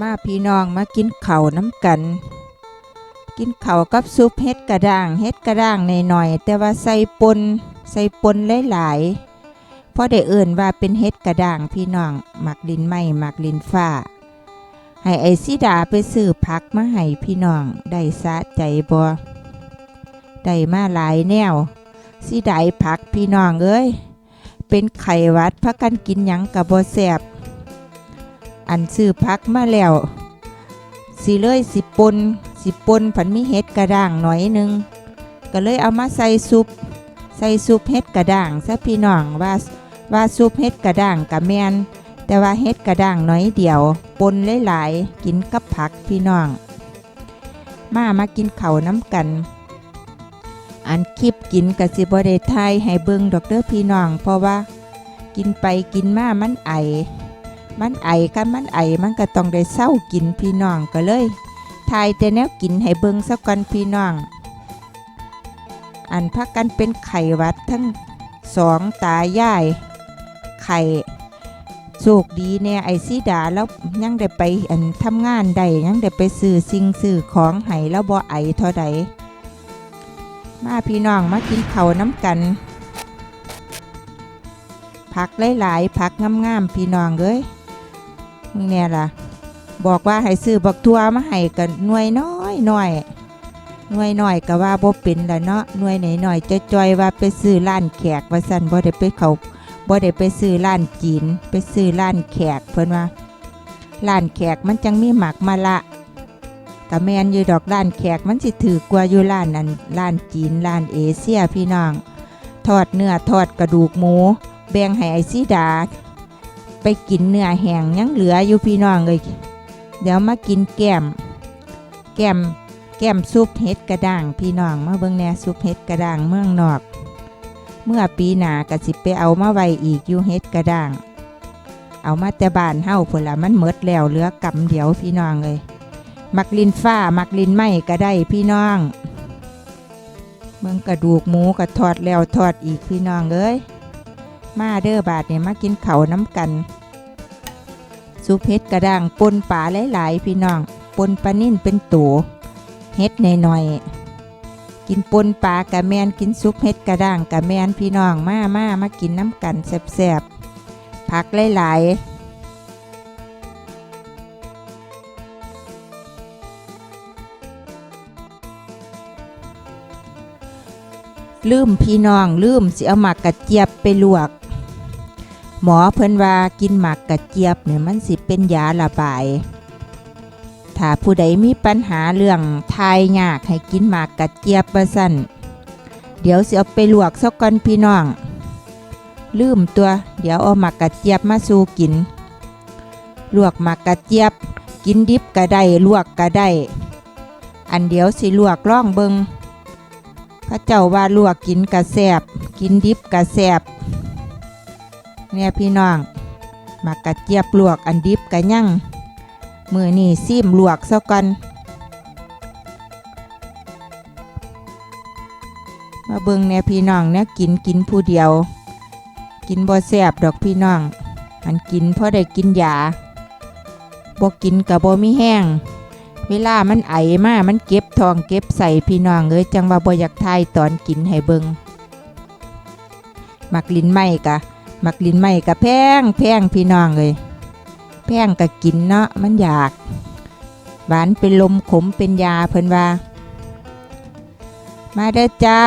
มาพี่น้องมากินเข้าน้ำกัน กินเข้ากับซุปเฮ็ดกระด้างเฮ็ดกระด้างหน่อยๆแต่ว่าใส่ปนใส่ปนหลายๆเพราะได้เอิ่นว่าเป็นเฮ็ดกระด้างพี่น้องหมักลินไหมหมักลินฟ้า ให้ไอซิดาไปซื้อผักมาให้พี่น้องได้สะใจบ่ได้มาหลายแนวสิได้ผักพี่น้องเอ้ยเป็นไขวัดพักกันกินหยังกับบ่แซ่บ อันซื้อพักมาแล้วสิเลยสิปนสิปนผันมีเห็ดกระด้างหน่อยหนึงก็เลยเอามาใส่ซุป ใส่ซุปเห็ดกระด้างซะพี่น้องว่าว่าซุปเห็ดกระด้างกับแมนแต่ว่าเห็ดกระด้างน้อยเดียว ปนหลายๆกินกับผักพี่น้อง มามากินเข้าน้ำกัน อันคลิปกินกับสิบได้ทยให้เบิ่งดอกเด้อพี่น้อง เพราะว่า กินไปกินมามันไอ มันไอกันมันไอมันก็ต้องได้เศร้ากินพี่น้องก็เลยทายแต่แนวกินให้เบิ่งสักกันพี่น้อง อันพักกันเป็นไข่วัดทั้งสองตายายไข่โชคดีเนี่ยไอซีดาแล้วยังได้ไปอันทำงานได้ยังได้ไปซื้อสิ่งซื้อของให้แล้วบ่ไอเท่าใดมาพี่น้องมากินเข้าน้ำกันผักหลายๆผักงามๆพี่น้องเอ้ย เนี่ยล่ะ บอกว่าให้ซื้อบักทัวมาให้กันหน่วยน้อยหน่อยหน่วยน้อยก็ว่าบ่เป็นละเนาะหน่วยไหน่อยๆจอยว่าไปซื้อร้านแขกว่าซั่นบ่ได้ไปเขาบ่ได้ไปซื้อร้านจีน ไปซื้อร้านแขกเพิ่นว่าร้านแขกมันจังมีหมักมาละกะแมนอยู่ดอกร้านแขกมันสิถือกว่าอยู่ร้านนั้นร้านจีนร้านเอเชียพี่น้องทอดเนื้อทอดกระดูกหมู แบ่งให้ไอซีดา ไปกินเนื้อแห้งยังเหลืออยู่พี่น้องเลย เดี๋ยวมากินแก้ม แก้ม แก้มซุปเห็ดกระด้าง พี่น้องมาเบิ่งแหน่ซุปเห็ดกระด้างเมืองนอก เมื่อปีหนาก็สิไปเอามาไว้อีกอยู่เห็ดกระด้าง เอามาแต่บ้านเฮาพุ่นละมันหมดแล้วเหลือกำเดียวพี่น้องเลยมักลินฟ้ามักลินไหมก็ได้พี่น้อง เมืองกระดูกหมูก็ทอดแล้วทอดอีกพี่น้องเอ้ยมาเด้อบาทเนี่ยมากินเขาน้ำกัน ซุปเห็ดกระด้างปนป่าหลายๆ พี่น้องปนปลานิ่นเป็นตัวเห็ดหน่อยๆกินปนปลากระแมนกินซุปเห็ดกระด้างกระแมนพี่น้องมามามากินน้ำกันแซ่บๆผักหลายๆลืมพี่น้องลืมสิเอาหมักกระเจี๊ยบไปลวก หมอเพิ่นว่ากินหมากกระเจี๊ยบเนี่ยมันสิเป็นยาระบาย ถ้าผู้ใดมีปัญหาเรื่องทายยากให้กินหมากกระเจี๊ยบประสันเดี๋ยวสิเอาไปลวกสักก่อนพี่น้อง ลืมตัว เดี๋ยวเอาหมากกระเจี๊ยบมาสู่กิน ลวกหมากกระเจี๊ยบ กินดิบก็ได้ลวกก็ได้ อันเดี๋ยวสิลวกล่องเบิงพระเจ้าว่าลวกกินกระแสบกินดิบกระแสบ เนี่ยพี่น้องมักกระเจี๊ยบลวกอันดิบกะยั่งมือนี่ซิมลวกซะก่อนมาเบิ่งเนี่ยพี่น้องเนี่ยกินกินผู้เดียว กินบ่แซ่บดอกพี่น้องอันกินเพราะได้กินยาบ่กินกับบ่มีแห้ง เวลามันไอมามันเก็บทองเก็บใส่พี่น้องเอ้ยจังว่าบ่อยากทายตอนกินให้เบิงมักลิ้นไหมกะ มักลินไม่กะแพงแพงพี่น้องเลย แพงกะกินเนาะมันอยาก หวานเป็นลมขมเป็นยาเพิ่นว่า มาเด้อจ้า